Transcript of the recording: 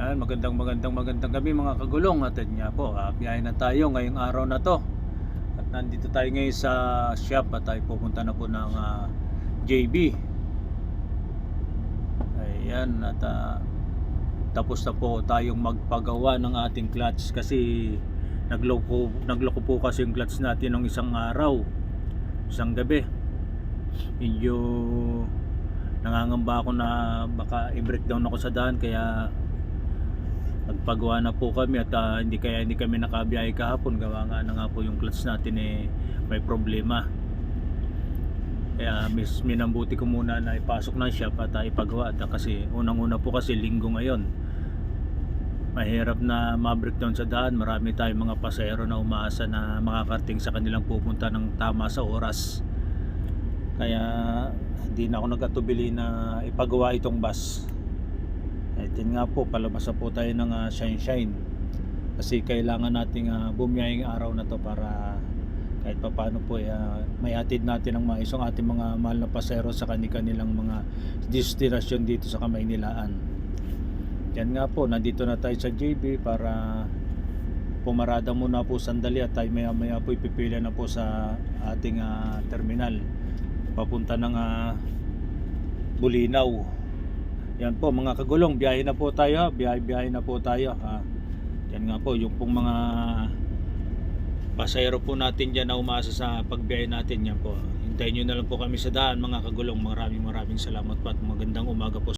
Ayan, magandang magandang magandang gabi mga kagulong. At nga po, uh, biyahe na tayo ngayong araw na to. At nandito tayo ngayon sa shop at tayo pupunta na po ng ah, JB ayan at ah, tapos na po tayong magpagawa ng ating clutch kasi nagloko, nagloko po kasi yung clutch natin ng isang araw isang gabi. Medyo nangangamba ako na baka i-breakdown ako sa daan kaya nagpagawa na po kami at ah, hindi kaya hindi kami nakabiyahe kahapon. Gawa nga na nga po yung clutch natin eh may problema. Kaya mis minambuti ko muna na ipasok na siya at ah, ipagawa. At ah, kasi unang una po kasi linggo ngayon. Mahirap na ma-breakdown sa daan. Marami tayong mga pasahero na umaasa na makakarating sa kanilang pupunta ng tama sa oras. Kaya hindi na ako nagkatubili na ipagawa itong bus at yun nga po palabas na po tayo ng ah, shine shine kasi kailangan nating uh, bumiyahing araw na to para kahit pa paano po uh, may hatid natin ang maayos ang ating mga mahal na pasero sa kanilang mga destinasyon dito sa Kamaynilaan. Yan nga po nandito na tayo sa JB para pumarada muna po sandali at tayo maya maya po ipipila na po sa ating ah, terminal. Papunta ng ah, Bulinaw yan po mga kagulong, biyahe na po tayo, biyahe na po tayo. Ha? Yan nga po, yung pong mga pasayro po natin dyan na umasa sa pagbiyahe natin yan po. Hintayin nyo na lang po kami sa daan mga kagulong. Maraming maraming salamat po at magandang umaga po.